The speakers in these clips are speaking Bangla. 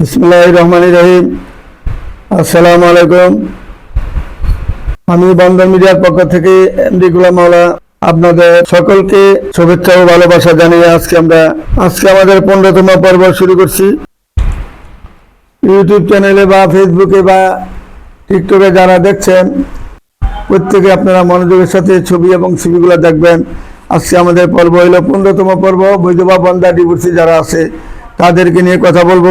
বিসমুল্লাহ রহমান রহিম। আসসালামু আলাইকুম। আমি বন্ধন মিডিয়ার পক্ষ থেকে এমডি গুলাম মাওলা আপনাদের সকলকে শুভেচ্ছা ও ভালোবাসা জানিয়ে আজকে আমরা, আজকে আমাদের পনেরোতম পর্ব শুরু করছি। ইউটিউব চ্যানেলে বা ফেসবুকে বা টিকটকে যারা দেখছেন, প্রত্যেকে আপনারা মনোযোগের সাথে ছবি এবং ছবিগুলো দেখবেন। আজকে আমাদের পর্ব হলো পনেরোতম পর্ব। বৈধবা বন্দা ডিভোর্সি যারা আছে, তাদেরকে নিয়ে কথা বলব।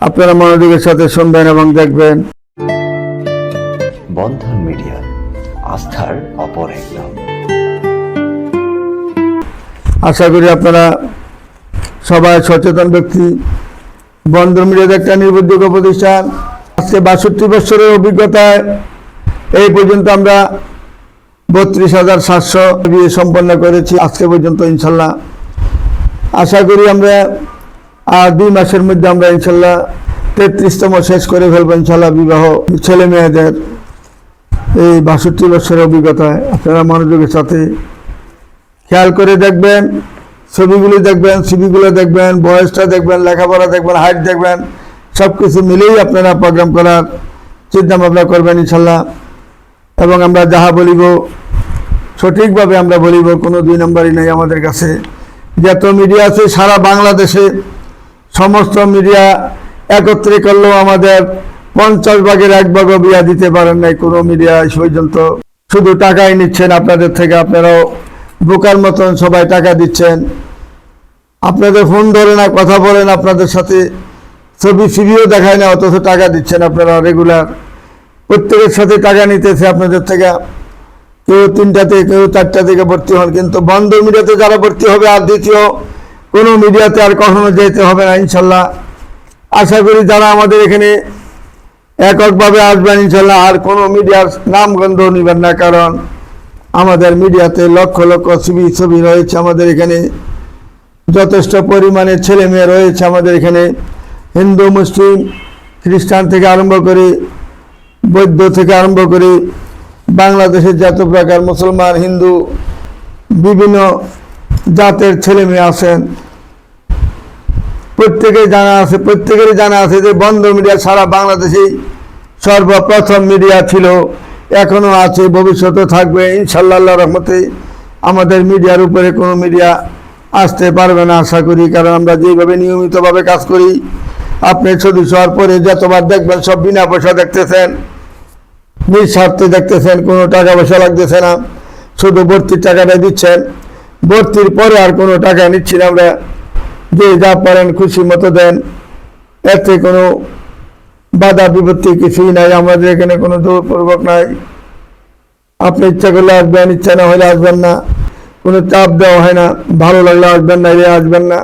আপনারা মনোযোগের সাথে শুনবেন এবং দেখবেন। বন্ধন মিডিয়া আস্থার অপর এক নাম। আশা করি আপনারা সবাই সচেতন ব্যক্তি। বন্ধন মিডিয়াতে একটা নির্ভরযোগ্য প্রতিষ্ঠান। আজকে বাষট্টি বছরের অভিজ্ঞতায় এই পর্যন্ত আমরা বত্রিশ হাজার সাতশো বিয়ে সম্পন্ন করেছি। আজকে পর্যন্ত ইনশাল্লাহ। আশা করি আমরা আর দুই মাসের মধ্যে আমরা ইনশাল্লাহ তেত্রিশতম শেষ করে ফেলব ইনশাল্লাহ বিবাহ ছেলে মেয়েদের। এই বাষট্টি বছরের অভিজ্ঞতায় আপনারা মনোযোগের সাথে খেয়াল করে দেখবেন, ছবিগুলি দেখবেন সিবিগুলো দেখবেন, বয়সটা দেখবেন, লেখাপড়া দেখবেন, হাইট দেখবেন সব কিছু মিলেই আপনারা প্রোগ্রাম করার চিন্তা ভাবনা করবেন ইনশাল্লাহ। এবং আমরা যাহা বলিব, সঠিকভাবে আমরা বলিব, কোনো দুই নম্বরই নেই আমাদের কাছে। যত মিডিয়া আছে, সারা বাংলাদেশে সমস্ত মিডিয়া একত্রে করলেও আমাদের পঞ্চাশ ভাগের এক ভাগও বিয়া দিতে পারেন নাই। কোনো মিডিয়া আজ পর্যন্ত শুধু টাকাই নিচ্ছেন আপনাদের থেকে। আপনারাও বোকার মতন সবাই টাকা দিচ্ছেন। আপনাদের ফোন ধরে না কথা বলেন, আপনাদের সাথে ছবি সিবিও দেখায় না, অথচ টাকা দিচ্ছেন আপনারা রেগুলার প্রত্যেকের সাথে টাকা নিতেছে আপনাদের থেকে। কেউ তিনটাতে, কেউ চারটা থেকে ভর্তি হন। কিন্তু বন্ধ মিডিয়াতে যারা ভর্তি হবে, আর দ্বিতীয় কোনো মিডিয়াতে আর কখনো যেতে হবে না, ইনশাল্লাহ। আশা করি যারা আমাদের এখানে এককভাবে আসবেন, ইনশাল্লাহ আর কোনো মিডিয়ার নাম গন্ধ নিবেন না, কারণ আমাদের মিডিয়াতে লক্ষ লক্ষ ছবি ছবি রয়েছে আমাদের এখানে। যথেষ্ট পরিমাণে ছেলে মেয়ে রয়েছে আমাদের এখানে। হিন্দু, মুসলিম, খ্রিস্টান থেকে আরম্ভ করে বৌদ্ধ থেকে আরম্ভ করে বাংলাদেশের যত প্রকার মুসলমান, হিন্দু, বিভিন্ন জাতের ছেলে মেয়ে আছেন। প্রত্যেকের জানা আছে, প্রত্যেকেরই জানা আছে যে বন্ধ মিডিয়া সারা বাংলাদেশেই সর্বপ্রথম মিডিয়া ছিল। এখনও আছে, ভবিষ্যতে থাকবে। ইনশাল্লাহ রহমতে আমাদের মিডিয়ার উপরে কোনো মিডিয়া আসতে পারবে না, আশা করি। কারণ আমরা যেভাবে নিয়মিতভাবে কাজ করি, আপনি সদস্য হওয়ার পরে যতবার দেখবেন সব বিনা পয়সা দেখতেছেন, নিঃস্বার্থে দেখতেছেন, কোনো টাকা পয়সা লাগতেছে না। শুধু ভর্তির টাকাটা দিচ্ছেন। ভর্তির পরে আর কোনো টাকা নিচ্ছি না আমরা। যে যা পারেন খুশি মতো দেন। এতে কোনো বাধা বিপত্তি কিছুই নাই, আমাদের এখানে কোনো জোরপূর্বক নাই। আপনি ইচ্ছা করলে আসবেন, ইচ্ছা না হলে আসবেন না। কোনো চাপ দেওয়া হয় না, ভালো লাগলে আসবেন না এলে আসবেন না।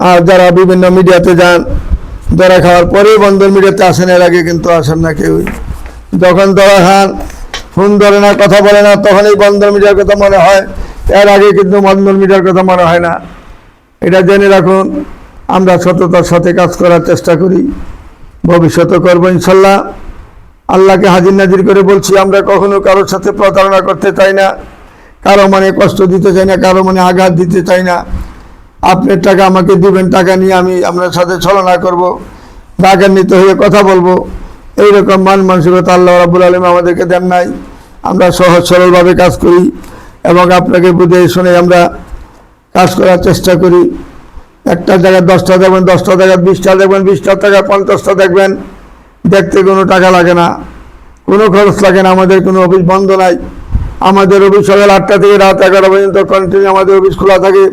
আর যারা বিভিন্ন মিডিয়াতে যান, ধরা খাওয়ার পরেই বন্ধন মিডিয়াতে আসেন, এর আগে কিন্তু আসেন না কেউই। যখন ধরা খান ফোন ধরে না, কথা বলে না, তখনই বন্ধন মিডিয়ার কথা মনে হয়। এর আগে কিন্তু বন্ধন মিডিয়ার কথা মনে হয় না। এটা জেনে রাখুন, আমরা সততার সাথে কাজ করার চেষ্টা করি। ভবিষ্যতে করব ইনশাল্লাহ। আল্লাহকে হাজির নাজির করে বলছি, আমরা কখনো কারোর সাথে প্রতারণা করতে চাই না। কারও মানে কষ্ট দিতে চাই না, কারও মানে আঘাত দিতে চাই না। আপনার টাকা আমাকে দিবেন, টাকা নিয়ে আমি আপনার সাথে ছলনা করব, রাগান্বিত হয়ে কথা বলব। এইরকম মান মানসিকতা আল্লাহ রাবুল আলম আমাদেরকে দেন নাই। আমরা সহজ সরলভাবে কাজ করি এবং আপনাকে বুঝে শুনে আমরা কাজ করার চেষ্টা করি। একটা জায়গায় দশটা দেখবেন, দশটা জায়গায় বিশটা দেখবেন, বিশটা টাকায় পঞ্চাশটা দেখবেন। দেখতে কোনো টাকা লাগে না, কোনো খরচ লাগে না, আমাদের কোনো অফিস বন্ধ নাই। আমাদের অফিস সকাল আটটা থেকে রাত এগারো পর্যন্ত কন্টিনিউ আমাদের অফিস খোলা থাকে।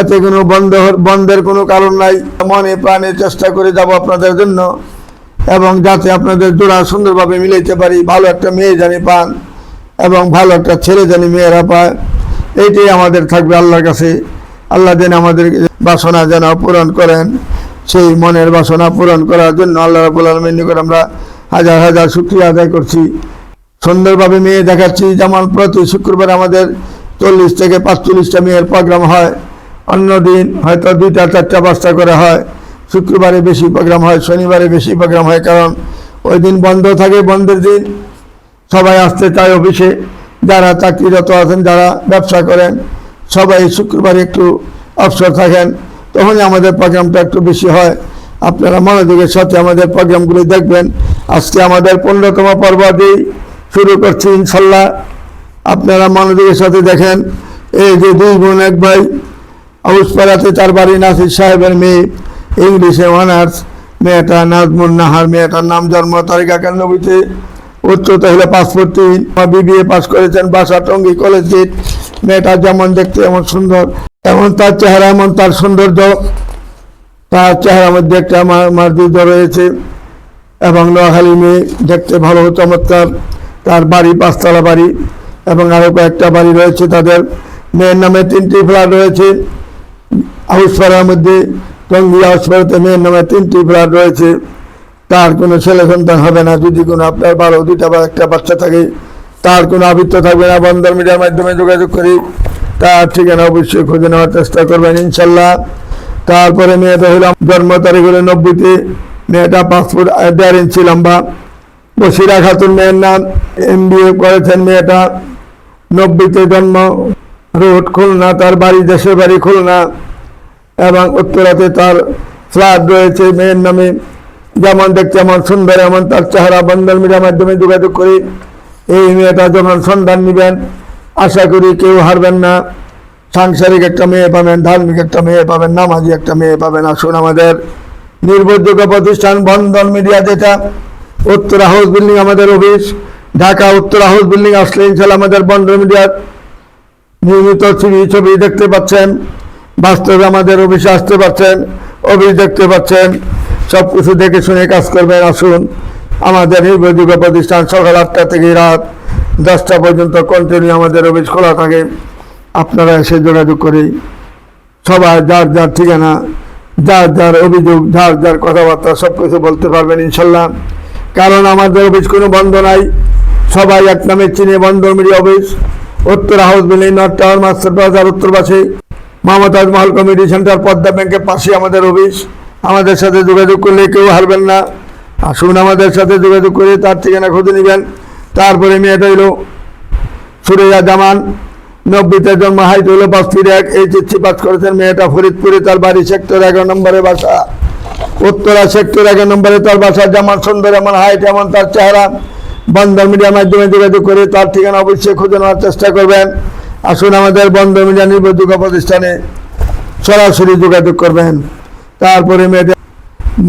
এতে কোনো বন্ধ, বন্ধের কোনো কারণ নাই। মনে প্রাণে চেষ্টা করে যাব আপনাদের জন্য। এবং যাতে আপনাদের জোড়া সুন্দরভাবে মিলাইতে পারি, ভালো একটা মেয়ে জানি পান এবং ভালো একটা ছেলে জানি মেয়েরা পায়, এইটাই আমাদের থাকবে আল্লাহর কাছে। আল্লাহ যেন আমাদের বাসনা যেন পূরণ করেন, সেই মনের বাসনা পূরণ করার জন্য আল্লাহ রাবুল আলমের নিকট আমরা হাজার হাজার শুক্রিয়া আদায় করছি। সুন্দরভাবে মেয়ে দেখাচ্ছি, যেমন প্রতি শুক্রবার আমাদের চল্লিশ থেকে পাঁচচল্লিশটা মেয়ের প্রোগ্রাম হয়। অন্য দিন হয়তো দুইটা, চারটা, পাঁচটা করে হয়। শুক্রবারে বেশি প্রোগ্রাম হয়, শনিবারে বেশি প্রোগ্রাম হয়, কারণ ওই দিন বন্ধ থাকে, বন্ধের দিন। সবাই আসতে চায় অফিসে। যারা চাকরিরত আছেন, যারা ব্যবসা করেন, সবাই শুক্রবারে একটু অবসর থাকেন। তখনই আমাদের প্রোগ্রামটা একটু বেশি হয়। আপনারা মনোযোগের সাথে আমাদের প্রোগ্রামগুলি দেখবেন। আজকে আমাদের পনেরোতম পর্ব দিয়ে শুরু করছি, ইনশাল্লাহ। আপনারা মনোযোগের সাথে দেখেন। এই যে দুই বোন, এক ভাই, আউসপাড়াতে তার বাড়ি নাসির সাহেবের মেয়ে। ইংলিশে অনার্স মেয়েটা নাজমুন নাহার, মেয়েটার নাম জন্ম তারিখ একানব্বইতে। উচ্চতা হলো পাসপোর্ট তিন বিবিএ পাস করেছেন বাসা টঙ্গী কলেজ গেট মেয়েটা যেমন দেখতে এমন সুন্দর। এমন তার চেহারা, এমন তার সৌন্দর্য। তার চেহারার মধ্যে একটা মার্জিত রয়েছে। এবং নোয়াখালী মেয়ে দেখতে ভালো, চমৎকার। তার বাড়ি পাঁচতলা বাড়ি। এবং আরও কয়েকটা বাড়ি রয়েছে তাদের। মেয়ের নামে তিনটি ফ্ল্যাট রয়েছে। হাউসপাড়ার মধ্যে টঙ্গী হাউসপাড়াতে মেয়ের নামে তিনটি ফ্ল্যাট রয়েছে। তার কোনো ছেলে সন্তান হবে না। যদি কোনো আপনার বারো, দুইটা বা একটা বাচ্চা থাকে, তার কোনো আবৃত্ত থাকবে না। বন্দর মিডিয়ার মাধ্যমে যোগাযোগ করি। তার ঠিকানা অবশ্যই খুঁজে নেওয়ার চেষ্টা করবেন, ইনশাল্লাহ। তারপরে মেয়েটা হলাম জন্ম তারিখ হলো নব্বইতে। মেয়েটা পাসপোর্ট দেড় ইঞ্চি লম্বা। বসিরা খাতুন মেয়ের নাম। এম করেছেন মেয়েটা। নব্বইতে জন্ম। রোড খুলনা, তার বাড়ি, দেশের বাড়ি খুলনা। এবং উত্তরাতে তার ফ্ল্যাট রয়েছে মেয়ের নামে। যেমন দেখতে এমন সুন্দর, এমন তার চেহারা বন্ধন মিডিয়ার মাধ্যমে যোগাযোগ করি। এই মেয়েটা যখন সন্ধান নেবেন, আশা করি কেউ হারবেন না। সাংসারিক একটা মেয়ে পাবেন, ধার্মিক একটা মেয়ে পাবেন, নামাজি একটা মেয়ে পাবেন। আসুন আমাদের নির্ভরযোগ্য প্রতিষ্ঠান বন্ধন মিডিয়া যেটা, উত্তরা হাউস বিল্ডিং আমাদের office. Dhaka Uttara house building আসলে ইনশাল্লাহ আমাদের বন্ধন মিডিয়ার নিয়মিত ছবি ছবি দেখতে পাচ্ছেন। বাস্তবে আমাদের অফিসে আসতে পারছেন, অফিস দেখতে পাচ্ছেন সব কিছু দেখে শুনে কাজ করবেন, আসুন। আমাদের নির্ভরযোগ্য প্রতিষ্ঠান সকাল আটটা থেকে রাত দশটা পর্যন্ত কন্টিনিউ আমাদের অফিস খোলা থাকে। আপনারা এসে যোগাযোগ করে সবাই যার যার ঠিকানা, যার যার অভিযোগ, যার যার কথাবার্তা সব কিছু বলতে পারবেন ইনশাল্লাহ। কারণ আমাদের অফিস কোনো বন্ধ নাই। সবাই এক নামে চিনে বন্ধ মিডিয়া অফিস। উত্তর house building, north tower, master বাজার উত্তর পাশে মমতাজ মহল কমিটি সেন্টার পদ্মা ব্যাংকের পাশে আমাদের অফিস। আমাদের সাথে যোগাযোগ করলে কেউ হারবেন না। আসুন আমাদের সাথে যোগাযোগ করে তার ঠিকানা খুঁজে নেবেন। তারপরে মেয়েটা হইল সুরেয়া জামান। নব্বইতে জন্ম, হাইট হলো পাঁচ ফিট এক এই চিঠি পাস করেছেন মেয়েটা ফরিদপুরে, তার বাড়ি সেক্টর এগারো নম্বরে বাসা। উত্তরা সেক্টর এগারো নম্বরে তার বাসা যেমন সুন্দর এমন, হাইট এমন, তার চেহারা। বন্দর মিডিয়ার মাধ্যমে যোগাযোগ করে তার ঠিকানা অবশ্যই খুঁজে নেওয়ার চেষ্টা করবেন। আসুন আমাদের বন্দর মিডিয়া নির্ভরযোগ্য প্রতিষ্ঠানে সরাসরি যোগাযোগ করবেন। তারপরে মেয়েটা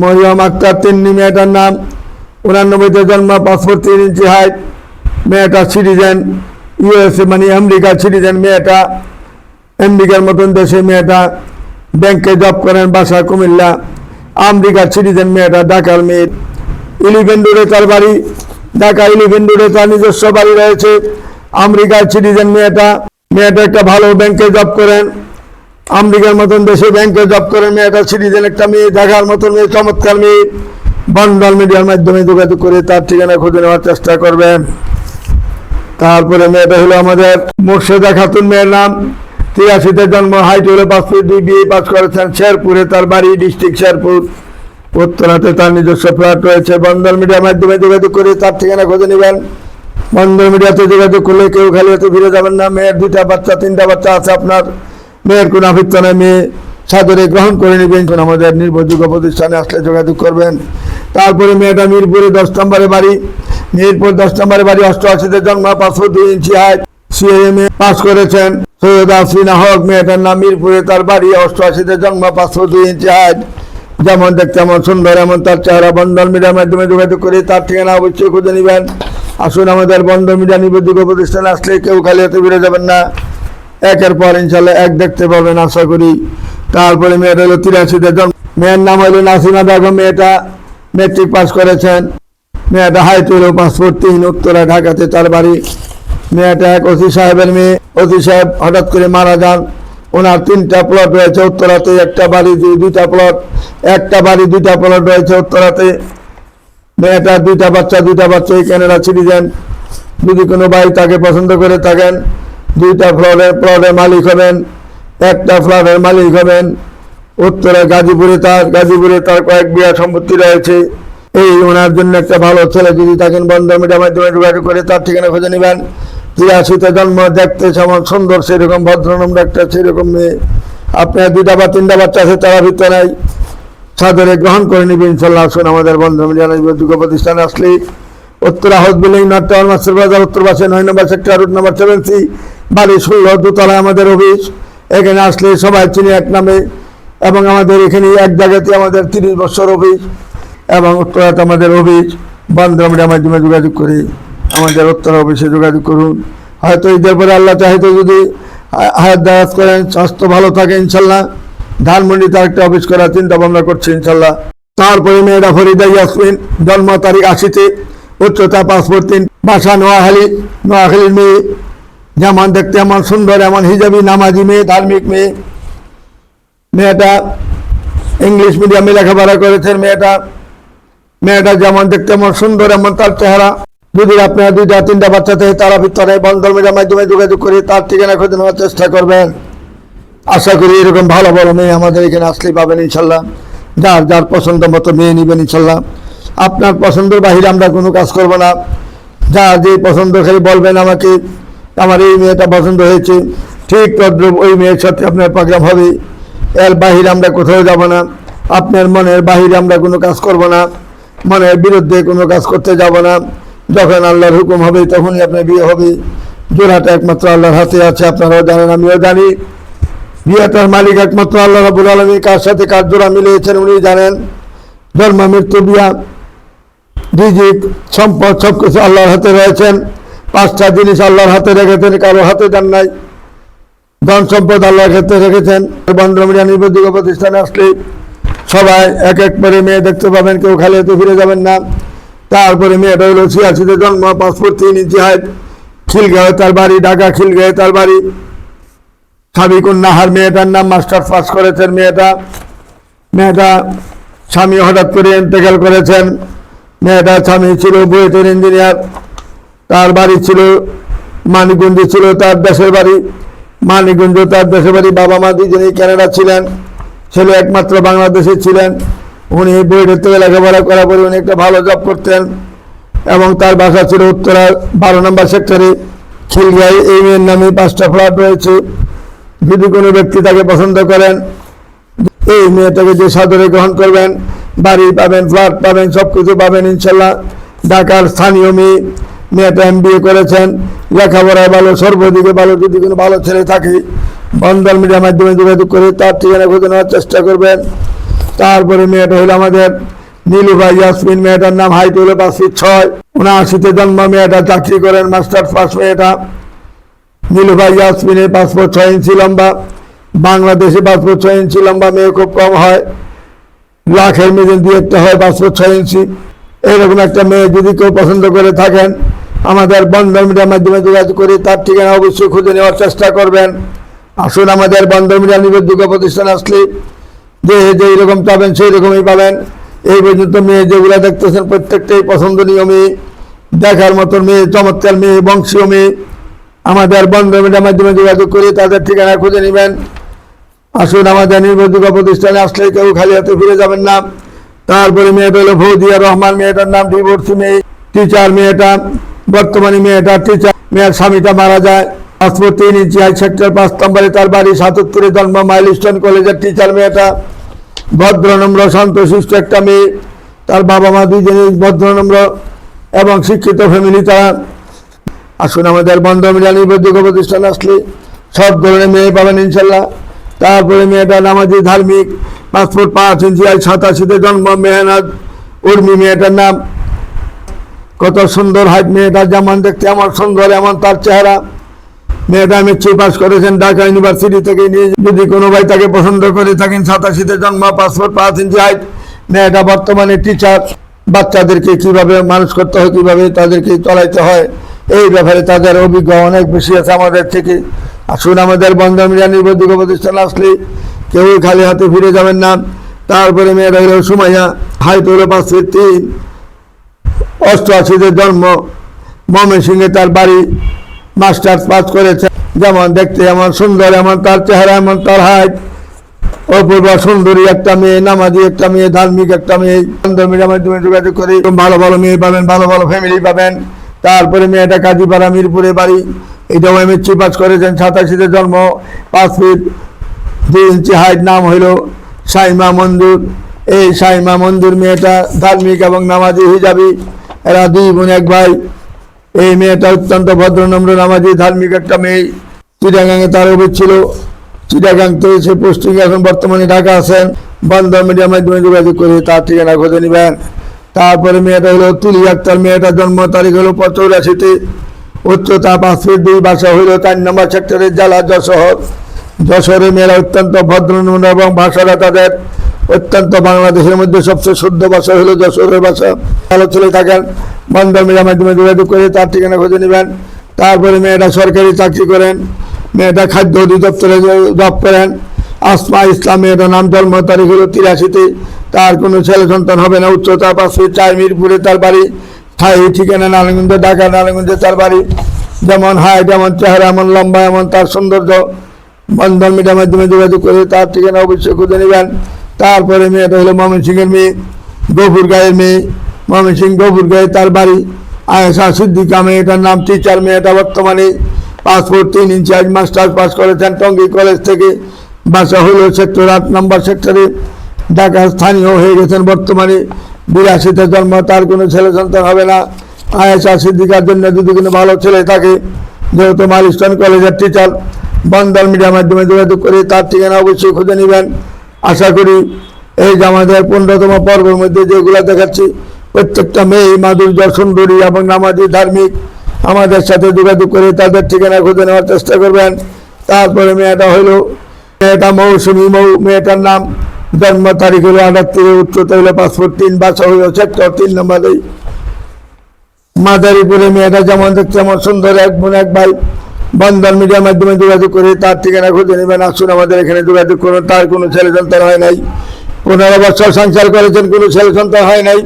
মরিয়ম আক্তার, তিন্নি মেয়েটার নাম, উনানব্বইতে জন্ম পাসপোর্ট তিন ইঞ্চি হাইট মেয়েটা সিটিজেন ইউএসএ মানে আমেরিকার সিটিজেন মেয়েটা, আমেরিকার মতন দেশে মেয়েটা, ব্যাংকে জব করেন বাসা কুমিল্লা, আমেরিকার সিটিজেন মেয়েটা, ঢাকার মেয়ে। ইলিভেন রোডে তার বাড়ি, ঢাকা ইলিভেন রোডে তার নিজস্ব বাড়ি রয়েছে, আমেরিকার সিটিজেন মেয়েটা। মেয়েটা একটা ভালো ব্যাংকে জব করেন, আমেরিকার মতন দেশে ব্যাংকে জব করেন, মেয়েটা সিটিজেন একটা মেয়ে, ঢাকার মতন মেয়ে, চমৎকার মেয়ে। বন্ডল মিডিয়ার মাধ্যমে যোগাযোগ করে তার ঠিকানা খুঁজে নেওয়ার চেষ্টা করবেন। তারপরে মেয়েটা হলো আমাদের মুর্শেদা খাতুন মেয়ের নাম। তিরাশিতে জন্ম হাইট হলো পাঁচ ফুট দুই বিয়ে পাস করেছেন। শেরপুরে তার বাড়ি ডিস্ট্রিক্ট শেরপুর। উত্তরাতে তার নিজস্ব ফ্ল্যাট রয়েছে। বন্দর মিডিয়ার মাধ্যমে যোগাযোগ করে তার ঠিকানা খুঁজে নেবেন। বন্দর মিডিয়াতে যোগাযোগ করলে কেউ খালি হতে ফিরে যাবেন না। মেয়ের দুইটা বাচ্চা, তিনটা বাচ্চা আছে আপনার। মেয়ের কোনো আবৃত্ত নয় মেয়ে সাদরে গ্রহণ করে নেবেন। কোন আমাদের নির্ভরযোগ্য প্রতিষ্ঠানে আসলে যোগাযোগ করবেন। তারপরে মেয়েটা মিরপুরে দশ নম্বরে বাড়ি। মিরপুর দশ নম্বরে বাড়ি অষ্টআশিতে জন্ম পাঁচশো দুই ইঞ্চি হাইট সিএমএ পাস করেছেন। সৈয়দ আফরিনা হক, মেয়েটার নাম মিরপুরে, তার বাড়ি অষ্টআশিতে জন্ম পাঁচশো দুই ইঞ্চি হাইট যেমন দেখতে এমন সুন্দর, এমন তার চেহারা বন্ধন মিডিয়ার মাধ্যমে যোগাযোগ করে তার ঠিকানা অবশ্যই খুঁজে নেবেন। আসুন আমাদের বন্ধন মিডিয়া নির্ভরযোগ্য প্রতিষ্ঠানে আসলে কেউ খালি হাতে ফিরে যাবেন না। একের পর ইনশাল্লাহ এক দেখতে পাবেন আশা করি। তারপরে মেয়েটা হলো তিরাশিতে জন্ম মেয়ের নাম হলো নাসিমা বেগম, মেয়েটা মেট্রিক পাস করেছেন। মেয়েটা হাইট হলো পাসপোর্ট তিন উত্তরা, ঢাকাতে তার বাড়ি। মেয়েটা এক অতি সাহেবের মেয়ে। অতি সাহেব হঠাৎ করে মারা যান। ওনার তিনটা প্লট রয়েছে উত্তরাতে একটা বাড়ি দুই দুইটা প্লট একটা বাড়ি দুইটা প্লট রয়েছে উত্তরাতে। মেয়েটা, দুইটা বাচ্চা দুইটা বাচ্চা এই ক্যানাডা সিটিজেন যদি কোনো ভাই তাকে পছন্দ করে থাকেন, দুইটা ফ্লটের প্লটের মালিক হবেন, একটা ফ্ল্যাটের মালিক হবেন। উত্তরে গাজীপুরে তার গাজীপুরে তার কয়েক বিঘা সম্পত্তি রয়েছে। এই ওনার জন্য একটা ভালো ছেলে যদি থাকেন, বন্ধ মিডিয়ার মাধ্যমে যোগাযোগ করে তার ঠিকানা খুঁজে নেবেন। তিরাশিতে জন্ম, দেখতে যেমন সুন্দর, সেরকম ভদ্রনম্র একটা, সেরকম মেয়ে। আপনার দুইটা বা তিনটা বাচ্চা আছে, তারা ভিতরে নাই। সাদরে গ্রহণ করে নিবে ইনশাল্লাহ আসুন আমাদের বন্ধু যোগ্য প্রতিষ্ঠানে আসলে। Uttara house building north tower master বাজার, উত্তর পাশে নয় নম্বর সেক্টর রুট নম্বর সেভেন সি বাড়ি ষোলো দোতলা আমাদের অফিস। এখানে আসলে সবাই চিনি এক নামে। এবং আমাদের এখানে এক জায়গাতে আমাদের তিরিশ বছর অফিস। এবং উত্তরাতে আমাদের অফিস। বন্ধ মাধ্যমে যোগাযোগ করি। আমাদের উত্তর অফিসে যোগাযোগ করুন। হয়তো ঈদের পরে আল্লাহ চাহিত যদি হায়াত দারাজ করেন, স্বাস্থ্য ভালো থাকে ইনশাল্লাহ ধানমন্ডিতে একটা অফিস করার চিন্তা ভাবনা করছি ইনশাল্লাহ তারপরে মেয়েরা ফরিদা ইয়াসমিন, জন্ম তারিখ আশিতে, উচ্চতা পাসপোর্ট তিন, বাসা নোয়াখালী, নোয়াখালীর মেয়ে, যেমন দেখতে এমন সুন্দর, এমন হিজাবি, নামাজি মেয়ে, ধার্মিক মেয়ে। মেয়েটা ইংলিশ মিডিয়ামে লেখাপড়া করেছেন মেয়েটা মেয়েটা যেমন দেখতে এমন সুন্দর, এমন তার চেহারা। যদি আপনার দুইটা, তিনটা বাচ্চা থাকে, তারা ভিতরে বন্ধন মিডিয়ার মাধ্যমে যোগাযোগ করে তার ঠিকানা খুঁজে নেওয়ার চেষ্টা করবেন। আশা করি এরকম ভালো ভালো মেয়ে আমাদের এখানে আসলেই পাবেন ইনশাল্লাহ। যার যার পছন্দ মতো মেয়ে নেবেন ইনশাল্লাহ। আপনার পছন্দের বাহিরে আমরা কোনো কাজ করব না। যার যে পছন্দ খালি বলবেন আমাকে, আমার এই মেয়েটা পছন্দ হয়েছে। ঠিক তদ্রুপ ওই মেয়ের সাথে আপনার প্রোগ্রাম হবে। এর বাহিরে আমরা কোথাও যাব না। আপনার মনের বাহিরে আমরা কোনো কাজ করব না। মনের বিরুদ্ধে কোনো কাজ করতে যাব না। যখন আল্লাহর হুকুম হবে তখনই আপনার বিয়ে হবে। জোড়াটা একমাত্র আল্লাহর হাতে আছে, আপনারাও জানেন, আমিও জানি। বিয়েটার মালিক একমাত্র আল্লাহ রাবুল আলমী কার সাথে কার জোড়া মিলিয়েছেন উনি জানেন। জন্ম, মৃত্যু, বিয়া, রিজিক, সম্পদ সব কিছু আল্লাহর হাতে রয়েছেন। পাঁচটা জিনিস আল্লাহর হাতে রেখেছেন, কারও হাতে দেন নাই। ধন সম্পদ আল্লাহর ক্ষেত্রে রেখেছেন। বন্ধ মিডিয়া নির্ভরযোগ্য প্রতিষ্ঠানে আসলে সবাই এক এক করে মেয়ে দেখতে পাবেন, কেউ খালি হাতে ফিরে যাবেন না। তারপরে মেয়েটা হলো ছিয়াশিতে জন্ম, পাসপোর্ট তিন ইঞ্চি হাইট খিলগাঁও তার বাড়ি, ঢাকা খিলগাঁও তার বাড়ি। সাবিকুন নাহার মেয়েটার নাম মাস্টার পাস করেছেন মেয়েটা। মেয়েটা স্বামী হঠাৎ করে ইন্তেকাল করেছেন। মেয়েটার স্বামী ছিল বুয়েটের ইঞ্জিনিয়ার। তার বাড়ি ছিল মানিকগঞ্জে ছিল তার দেশের বাড়ি। মানিকগঞ্জ তার দেশের বাড়ি বাবা মা দুজনেই কানাডা ছিলেন। ছেলে একমাত্র বাংলাদেশে ছিলেন। উনি বুয়েটের থেকে লেখাপড়া করার পরে উনি একটা ভালো জব করতেন এবং তার বাসা ছিল উত্তরার বারো নম্বর সেক্টরে খিলগাই এই মেয়ের নামে পাঁচটা ফ্ল্যাট রয়েছে। যদি কোনো ব্যক্তি তাকে পছন্দ করেন, এই মেয়েটাকে যে সাদরে গ্রহণ করবেন, বাড়ি পাবেন ফ্ল্যাট পাবেন সব কিছু পাবেন ইনশাল্লাহ ঢাকার স্থানীয় মেয়ে, মেয়েটা এম করেছেন, লেখাপড়ায় ভালো, সর্বদিকে ভালো, যদি কোনো ভালো ছেলে থাকে বন্ধন মিডিয়ার মাধ্যমে যোগাযোগ করে তার ঠিকানা খুঁজে নেওয়ার চেষ্টা করবেন। তারপরে মেয়েটা হলো আমাদের নীলুভাই ইয়াসমিন, মেয়েটার নাম হাইট হলো পাঁচ ফিট ছয় উনআশিতে জন্ম, মেয়েটা চাকরি করেন মাস্টার পাস মেয়েটা। নীলুভাই ইয়াসমিনের পাসপোর্ট ছয় ইঞ্চি লম্বা, বাংলাদেশে পাসপোর্ট ছয় ইঞ্চি লম্বা, মেয়ে খুব কম হয়। লাখের মেয়ে দু একটা হয় পাসপোর্ট ছয় ইঞ্চি। এরকম একটা মেয়ে যদি কেউ পছন্দ করে থাকেন, আমাদের বন্ধন মিডিয়ার মাধ্যমে যোগাযোগ করে তার ঠিকানা অবশ্যই খুঁজে নেওয়ার চেষ্টা করবেন। আসুন আমাদের বন্ধন মিডিয়া নিবেদিত প্রতিষ্ঠান আসলে যে যেই রকম পাবেন সেই রকমই পাবেন। এই পর্যন্ত মেয়ে যেগুলো দেখতেছেন, প্রত্যেকটাই পছন্দনীয় মেয়ে। দেখার মতন মেয়ে, চমৎকার মেয়ে, বংশীয় মেয়ে। আমাদের বন্ধ মিডিয়ার মাধ্যমে যোগাযোগ করে তাদের ঠিকানা খুঁজে নেবেন। আসুন আমাদের নির্ভরযোগ্য প্রতিষ্ঠানে আসলে কেউ খালি হাতে ফিরে যাবেন না। তারপরে মেয়েটা হলো ফৌজিয়া রহমান, মেয়েটার নাম ডিভোর্সি মেয়ে টিচার মেয়েটা, বর্তমানে মেয়েটা টিচার মেয়ের স্বামীটা মারা যায়। পাসপোর্ট তিন ইঞ্চি হাই সেক্টর পাঁচ নম্বরে তার বাড়ি সাতাত্তরে জন্ম মাইলস্টোন কলেজের টিচার মেয়েটা। ভদ্রনম্র শান্তশিষ্ট একটা মেয়ে। তার বাবা মা দুজনেই ভদ্রনম্র এবং শিক্ষিত ফ্যামিলি তারা। আসুন আমাদের বন্ধ মিডিয়া নির্ভরযোগ্য প্রতিষ্ঠান আসলে। সব ধরনের মেয়ে পাবেন ইনশাল্লাহ। তারপরে মেয়েটা নামাজি ধার্মিক, পাসপোর্ট পাঁচ ইঞ্চি আর সাতাশিতে জন্ম মেহনাদ উর্মি মেয়েটার নাম। কত সুন্দর হাইট মেয়েটা যেমন দেখতে, আমার সুন্দর, এমন তার চেহারা। মেয়েটা মেট্রিক পাস করেছেন ঢাকা ইউনিভার্সিটি থেকে, নিয়ে যদি কোনো ভাই তাকে পছন্দ করে থাকেন, সাতাশিতে জন্ম, পাসপোর্ট পাঁচ ইঞ্চি হাইট। মেয়েটা বর্তমানে টিচার বাচ্চাদেরকে কীভাবে মানুষ করতে হয়, কীভাবে তাদেরকে চলাইতে হয় এই ব্যাপারে তাদের অভিজ্ঞ অনেক বেশি আছে আমাদের থেকে। আসুন আমাদের বন্ধন মিডিয়া নির্ভরযোগ্য প্রতিষ্ঠান আসলে কেউই খালি হাতে ফিরে যাবেন না। তারপরে মেয়েটা হলো সুমাইয়া হাইট হলো পাঁচ ফিট তিন। অষ্টআশিতে জন্ম, ময়মনসিংহে তার বাড়ি। মাস্টার্স পাস করেছে, যেমন দেখতে এমন সুন্দর, এমন তার চেহারা, এমন তার হাইট। অপূর্ব সুন্দরী একটা মেয়ে, নামাজি একটা মেয়ে, ধার্মিক একটা মেয়ে। বন্ধমির মাধ্যমে যোগাযোগ করে, ভালো ভালো মেয়ে পাবেন, ভালো ভালো ফ্যামিলি পাবেন। তারপরে মেয়েটা কাজীপাড়া মিরপুরে বাড়ি। এটাও এমএসসি পাস করেছেন, সাতাশিতে জন্ম, পাঁচ ফিট দুই ইঞ্চি হাইট নাম হইল সাইমা মঞ্জুর এই সাইমা মন্দির মেয়েটা ধার্মিক এবং নামাজি হিজাবি। এরা দুই বোন, এক ভাই। এই মেয়েটা অত্যন্ত ভদ্রনম্র নামাজি, ধার্মিক একটা মেয়ে। চিটাগাঙে তার অভিযোগ ছিল। চিটাগাং থেকে সে পোস্টিং এখন বর্তমানে ঢাকা আছেন। বন্ধন মিডিয়ার মাধ্যমে যোগাযোগ করে তার ঠিকানা খুঁজে নেবেন। তারপরে মেয়েটা হলো তুলি আক্তার, মেয়েটার জন্ম তারিখ হলো চৌরাশিতে উচ্চতা পাঁচ দুই বাসা হইল চার নম্বর সেক্টরের জেলা যশোর। যশোরের মেয়েরা অত্যন্ত ভদ্রনম্র এবং ভাষাটা তাদের অত্যন্ত বাংলাদেশের মধ্যে সবচেয়ে শুদ্ধ ভাষা হলো যশোরের ভাষা। ভালো চলে থাকেন বন্ধন মিডিয়ার মাধ্যমে যোগাযোগ করে তার ঠিকানা খুঁজে নেবেন। তারপরে মেয়েটা সরকারি চাকরি করেন, মেয়েটা খাদ্য অধিদপ্তরে জব করেন। আসমা ইসলামের নাম জন্ম তারিখ হলো তিরাশিতে। তার কোনো ছেলে সন্তান হবে না। উচ্চতা ফিট চার মিরপুরে তার বাড়ি। স্থায়ী ঠিকানা নারায়ণগঞ্জ, ঢাকা নারায়ণগঞ্জে তার বাড়ি। যেমন হাইট এমন চেহারা এমন লম্বা এমন তার সৌন্দর্য। বন্ধন মিডিয়ার মাধ্যমে যোগাযোগ করে তার ঠিকানা অবশ্যই খুঁজে নেবেন। তারপরে মেয়েটা হলো ময়মন সিংয়ের মেয়ে, গফুর গায়ের মেয়ে। ময়মন সিং গফুর গায়ে তার বাড়ি। আয়েশা সিদ্দিকা মেয়েটার নাম টিচার মেয়েটা বর্তমানে। পাসপোর্ট তিন ইঞ্চি আজ মাস্টার্স পাস করেছেন টঙ্গী কলেজ থেকে। বাসা হলো সেক্টর আট, নম্বর সেক্টরে ঢাকা স্থানীয় হয়ে গেছেন বর্তমানে। বিরাশিতে জন্ম, তার কোনো ছেলে সন্তান হবে না। আয়েশা সিদ্দিকার জন্য যদি কোনো ভালো ছেলে থাকে, যেহেতু মালিস্টন কলেজের টিচার বন্দর মিডিয়ার মাধ্যমে যোগাযোগ করে তার ঠিকানা অবশ্যই খুঁজে নেবেন। আশা করি এই যে আমাদের পনেরোতম পর্বের মধ্যে যেগুলো দেখাচ্ছি, প্রত্যেকটা মেয়ে মাধুর্য সুন্দরী এবং নামাজি, ধার্মিক, আমাদের সাথে যোগাযোগ করে তাদের ঠিকানা খুঁজে নেওয়ার চেষ্টা করবেন। তারপরে মেয়েটা হইল মেয়েটা মৌসুমী মৌ, মেয়েটার নাম জন্ম তারিখ হলো আটাত্তর, উচ্চতা হলো পাসপোর্ট তিন বাসা হইল সেক্টর তিন নম্বরেই মাদারীপুরে মেয়েটা যেমন দেখতে যেমন সুন্দর, এক বোন, এক ভাই। বন্ধন মিডিয়ার মাধ্যমে যোগাযোগ করে তার ঠিকানা খুঁজে নেবেন। আসুন আমাদের এখানে যোগাযোগ করুন। তার কোনো ছেলে সন্তান হয় নাই। পনেরো বছর সংসার করেছেন, কোনো ছেলে সন্তান হয় নাই।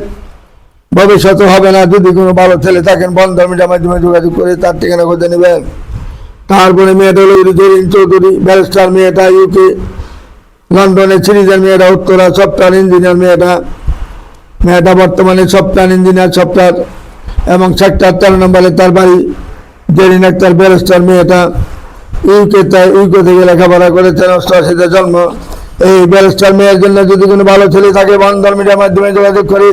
ভবিষ্যতে হবে না। যদি কোনো ভালো ছেলে থাকেন বন্ধন মিডিয়ার মাধ্যমে যোগাযোগ করে তার ঠিকানা খুঁজে নেবেন। তারপরে মেয়েটা হলো রিজরিন চৌধুরী, ব্যারিস্টার মেয়েটা ইউকে লন্ডনের সিরিজের মেয়েটা উত্তরা, সফটওয়্যার ইঞ্জিনিয়ার মেয়েটা মেয়েটা বর্তমানে সফটওয়্যার ইঞ্জিনিয়ার, সফটওয়্যার এবং সেক্টর তেরো নম্বরে তার বাড়ি, জেরিন আক্তার ব্যারিস্টার মেয়েটা ইউকে তাই ইউকে থেকে লেখাপড়া করেছেন, অষ্টআশিতে জন্ম। এই ব্যারিস্টার মেয়ের জন্য যদি কোনো ভালো ছেলে থাকে বন্ধন মিডিয়ার মাধ্যমে যোগাযোগ করে,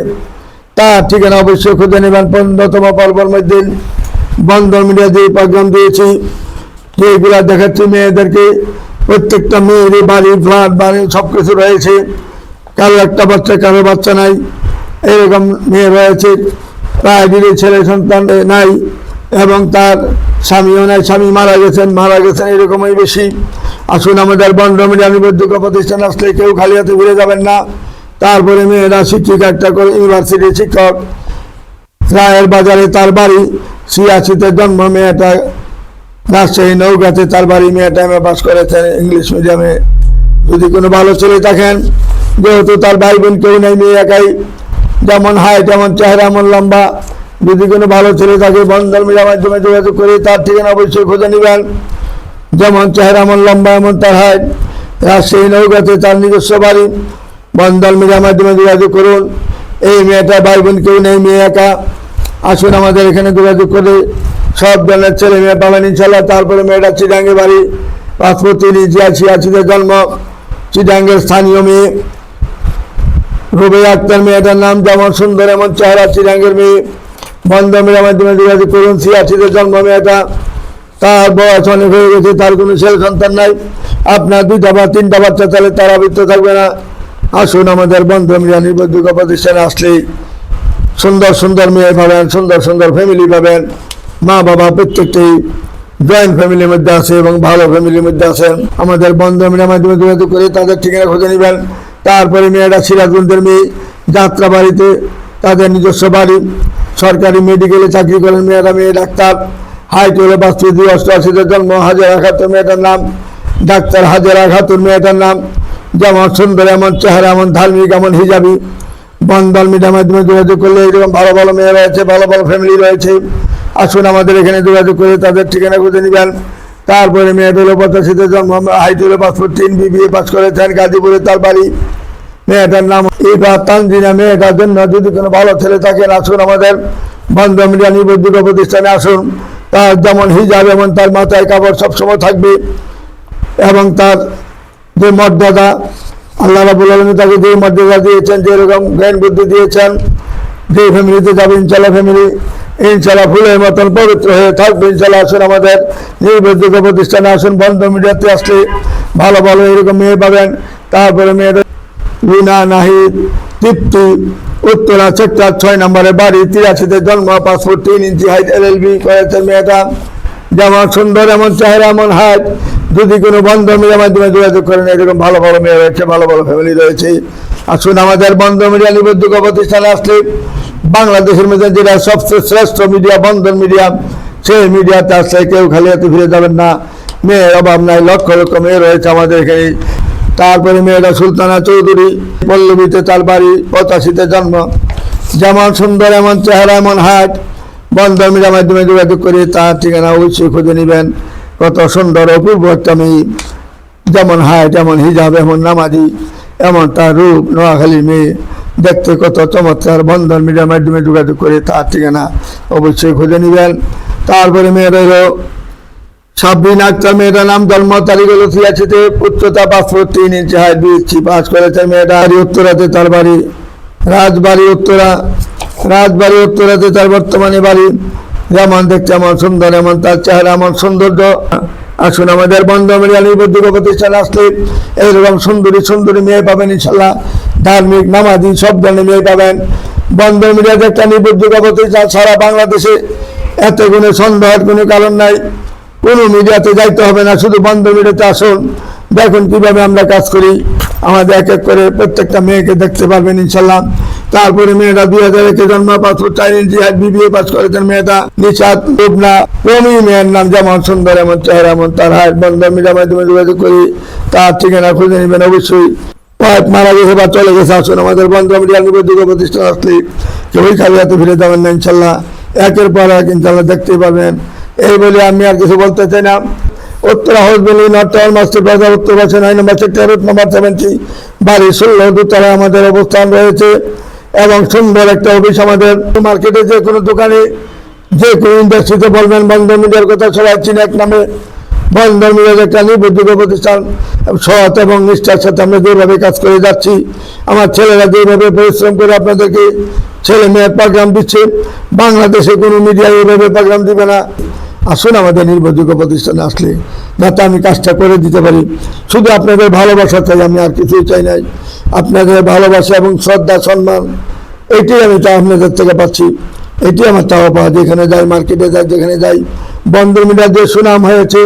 তার ঠিকানা অবশ্যই খুঁজে নেবেন। পনেরোতম পর্বর মধ্যে বন্ধন মিডিয়া যে প্রোগ্রাম দিয়েছি যেগুলা দেখাচ্ছি মেয়েদেরকে, প্রত্যেকটা মেয়েরই বাড়ি, ফ্ল্যাট, বাড়ি সব কিছু রয়েছে। কারও একটা বাচ্চা, কারও বাচ্চা নাই। এরকম মেয়ে রয়েছে। প্রায় দিদি ছেলে সন্তান নাই এবং তার স্বামীও নাই। স্বামী মারা গেছেন মারা গেছেন এরকমই বেশি। আসুন আমাদের বন্ধ মিডিয়া নিবদ্ধক প্রতিষ্ঠান আসলে কেউ খালি হাতে ঘুরে যাবেন না। তারপরে মেয়েরা শিক্ষিকা একটা করে ইউনিভার্সিটির শিক্ষক। রায়ের বাজারে তার বাড়ি সিয়াশিতে জন্ম মেয়েটা রাজশাহী নৌকাতে তার বাড়ি মেয়ে টাইমে পাস করেছেন ইংলিশ মিডিয়ামে। যদি কোনো ভালো ছেলে থাকেন, যেহেতু তার ভাই বোন কেউ নেই, মেয়ে একাই, যেমন হাইট এমন চেহারা এমন লম্বা, যদি কোনো ভালো ছেলে থাকে, বন্ধন মিডিয়ার মাধ্যমে যোগাযোগ করে তার ঠিকানা অবশ্যই খুঁজে নেবেন। যেমন চেহারা এমন লম্বা এমন তার হাইট। রাজশাহী নৌকাতে তার নিজস্ব বাড়ি, বন্ধন মিডিয়ার মাধ্যমে যোগাযোগ করুন। এই মেয়েটা ভাই বোন কেউ নেই, মেয়ে একা। আসুন আমাদের এখানে যোগাযোগ করে সব ধরনের ছেলে মেয়ে পাবেন ইনশাল্লাহ তারপরে মেয়েটা চিডাঙ্গে বাড়ি তিনি ছিয়াশি, আশিতে জন্ম। চিডাঙ্গের স্থানীয় মেয়ে। রুবে আক্তার মেয়েটার নাম যেমন সুন্দর, এমন চেহারা চিডাঙ্গের মেয়ে। বন্ধ মেয়ের মাধ্যমে করুন ছিয়াশিতে জন্ম মেয়েটা। তার বয়স অনেক হয়ে গেছে, তার কোনো ছেলে সন্তান নাই। আপনার দুইটা বা তিনটা বাচ্চা, তাহলে তারা বৃত্ত থাকবে না। আসুন আমাদের বন্ধ মিয়া নিবদ্ধ প্রতিষ্ঠানে আসলেই সুন্দর সুন্দর মেয়ে পাবেন, সুন্দর সুন্দর ফ্যামিলি পাবেন। মা বাবা প্রত্যেকটি জয়েন্ট ফ্যামিলির মধ্যে আছে এবং ভালো ফ্যামিলির মধ্যে আছেন। আমাদের বন্ধু মিলের মাধ্যমে যোগাযোগ করে তাদের ঠিকানা খুঁজে নেবেন। তারপরে মেয়েরা সিরাজগঞ্জের মেয়ে, যাত্রা বাড়িতে তাদের নিজস্ব বাড়ি। সরকারি মেডিকেলে চাকরি করেন মেয়েরা মেয়ে ডাক্তার। হাইট হলে বাস্তু দুই অষ্টআশিতে জন্ম, হাজারা খাতুন মেয়েটার নাম। ডাক্তার হাজারা খাতুন মেয়েটার নাম। যেমন সুন্দর, এমন চেহারা, এমন ধার্মিক, এমন হিজাবি। বন্ধন মিডিয়ার মাধ্যমে যোগাযোগ করলে এরকম ভালো ভালো মেয়ে রয়েছে, ভালো ভালো ফ্যামিলি রয়েছে। আসুন আমাদের এখানে যোগাযোগ করে তাদের ঠিকানা খুঁজে নেবেন। তারপরে মেয়েটা হলো পঁচাশিতে জন্ম হাইট হলো পাসপোর্ট, তিন বিবিএ পাস করেছেন, গাজীপুরে তার বাড়ি। মেয়েটার নাম এবার তানজিনা। মেয়েটার জন্য যদি কোনো ভালো ছেলে থাকেন আসুন আমাদের বন্ধ মিডিয়া নিবদ্ধিত প্রতিষ্ঠানে আসুন। তার যেমন হিজাব, এমন তার মাথায় কাপড় সবসময় থাকবে। এবং তার যে মর্যাদা, আল্লাহ রাবুল আলমী তাকে যে মর্যাদা দিয়েছেন, যেরকম জ্ঞান বুদ্ধি দিয়েছেন যে ফ্যামিলিতে যাবে ইনশাল্লাহ ফ্যামিলি ইনশাল্লাহ ফুলের মতন পবিত্র হয়ে থাকবে। ইনশাল্লাহ আসুন আমাদের নির্ভরযোগ্য প্রতিষ্ঠানে আসুন, বন্ধ মিডিয়াতে আসলে ভালো ভালো এরকম মেয়ে পাবেন। তারপরে মেয়েদের রুনা, নাহিদ, তৃপ্তি, উত্তরা সেক্টর ছয় নম্বরে বাড়ি, তিরাশিতে জন্ম, পাসপোর্ট তিন ইঞ্চি হাইট এল এল বি করেছে মেয়েটা। যেমন সুন্দর, এমন চেহারা, এমন হাইট যদি কোনো বন্ধ মিডিয়ার মাধ্যমে যোগাযোগ করেন, এরকম ভালো ভালো মেয়ে রয়েছে, ভালো ভালো ফ্যামিলি রয়েছে। আসুন আমাদের বন্ধ মিডিয়া নিবদ্ধক প্রতিষ্ঠানে আসলে বাংলাদেশের মধ্যে যেটা সবচেয়ে শ্রেষ্ঠ মিডিয়া বন্ধন মিডিয়া সেই মিডিয়াতে আসলে কেউ খালি হাতে ফিরে যাবেন না। মেয়ের অভাব নাই, লক্ষ লক্ষ মেয়ে রয়েছে আমাদের এখানে। তারপরে মেয়েরা সুলতানা চৌধুরী, পল্লবীতে তার বাড়ি, পঁচাশিতে জন্ম। যেমন সুন্দর, এমন চেহারা, এমন হাট। বন্ধন মিডিয়ার মাধ্যমে যোগাযোগ করে তার ঠিকানা অবশ্যই খুঁজে নেবেন। কত সুন্দর, অপূর্ব মেয়ে। যেমন হাইট এমন হিজাব, এমন নামাজি। এমন তার রূপ নোয়াখালী মেয়ে দেখতে কত চমৎকার, বন্ধন মিডিয়ার মাধ্যমে যোগাযোগ করে তার ঠিকানা অবশ্যই খুঁজে নেবেন। তারপরে মেয়ে রইল সাব্বিন আক্তার মেয়েটার নাম, জন্ম, তারিখ হলো ছিয়াশিতে, উচ্চতা পাঁচশো তিন ইঞ্চি হাইট বিএসসি পাস করেছে মেয়েটা। উত্তরাতে তার বাড়ি, রাজবাড়ি উত্তরা। রাজবাড়ি উত্তরাতে তার বর্তমানে বাড়ি। যেমন দেখতে এমন সুন্দর, এমন তার চেহারা, এমন সৌন্দর্য। আসুন আমাদের বন্ধ মিডিয়া নিবদ্ধ প্রতিষ্ঠান আসলে এইরকম সুন্দরী সুন্দরী মেয়ে পাবেন ইনশাল্লাহ ধার্মিক, নামাজি, সব ধরনের মেয়ে পাবেন। বন্ধ মিডিয়াতে একটা নিবদ্ধ প্রতিষ্ঠান সারা বাংলাদেশে। এত কোনো সন্দেহের কোনো কারণ নাই। কোনো মিডিয়াতে যাইতে হবে না, শুধু বন্ধ মিডিয়াতে আসুন। দেখুন কীভাবে আমরা কাজ করি। আমাদের এক এক করে প্রত্যেকটা মেয়েকে দেখতে পারবেন ইনশাল্লাহ তারপরে মেয়েটা দুই হাজার একে জন্ম পাসপোর্ট চার ইঞ্চি বিবিএ পাস করেছেন মেয়েটা নিশাদ রূপনা কমি মেয়ের নাম যেমন সুন্দর, এমন চেহারা, এমন তার হাইট বন্ধ মিডিয়ার মাধ্যমে যোগাযোগ করি, তার ঠিকানা খুঁজে নেবেন অবশ্যই। ওয়াইফ মারা গেছে বা চলে গেছে, আসুন আমাদের বন্ধ মিডিয়ার নিবেদিত প্রতিষ্ঠান আসলে কেউই খালি হাতে ফিরে যাবেন না, ইনশাল্লাহ। একের পর এক ইনশাল্লাহ দেখতে পাবেন। এই বলে আমি আর কিছু বলতে চাই না। উত্তর house building north town master plaza উত্তর পাশে নয় নম্বর সেক্টর রুট নম্বর সেভেন্টি বাড়ি ষোলো দুতলা আমাদের অবস্থান রয়েছে। এবং সুন্দর একটা অফিস আমাদের। মার্কেটে যে কোনো দোকানে, যে কোনো ইন্ডাস্ট্রিতে বলবেন বন্ধ মিডিয়ার কথা সবাই চিনে এক নামে। বন্ধ মিডিয়ার একটা নিবদ্ধিত প্রতিষ্ঠান, সৎ এবং নিষ্ঠার সাথে আমরা যেভাবে কাজ করে যাচ্ছি, আমার ছেলেরা যেভাবে পরিশ্রম করে আপনাদেরকে ছেলে মেয়ের প্রোগ্রাম দিচ্ছে, বাংলাদেশে কোনো মিডিয়া এইভাবে প্রোগ্রাম দিবে না। আসুন আমাদের নির্ভরযোগ্য প্রতিষ্ঠানে আসলে, যাতে আমি কাজটা করে দিতে পারি। শুধু আপনাদের ভালোবাসা চাই আমি আর কিছুই চাই নাই। আপনাদের ভালোবাসা এবং শ্রদ্ধা, সম্মান, এটাই আমি তা আপনাদের থেকে পাচ্ছি। এটি আমার চাওয়া পাওয়া, যেখানে যাই, মার্কেটে যাই, যেখানে যাই। বন্ধ মিডিয়ার যে সুনাম হয়েছে,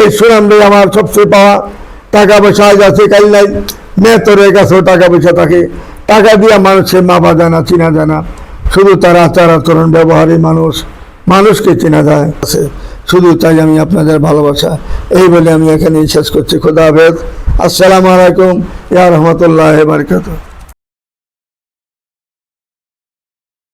এই সুনামটাই আমার সবচেয়ে পাওয়া। টাকা পয়সা আজ আছে, কাল নাই। মেয়েতরের কাছেও টাকা পয়সা থাকে। টাকা দিয়ে মানুষের মাপা যায় না চিনা জানা শুধু তার আচার আচরণ ব্যবহারে মানুষ। মানুষকে চেনা যায়। শুধু তাই আমি আপনাদের ভালোবাসা। এই বলে আমি এখানেই শেষ করছি। খোদা হাফেজ। আসসালামু আলাইকুম। ইয়া রহমতুল্লাহ বারকাতুহ।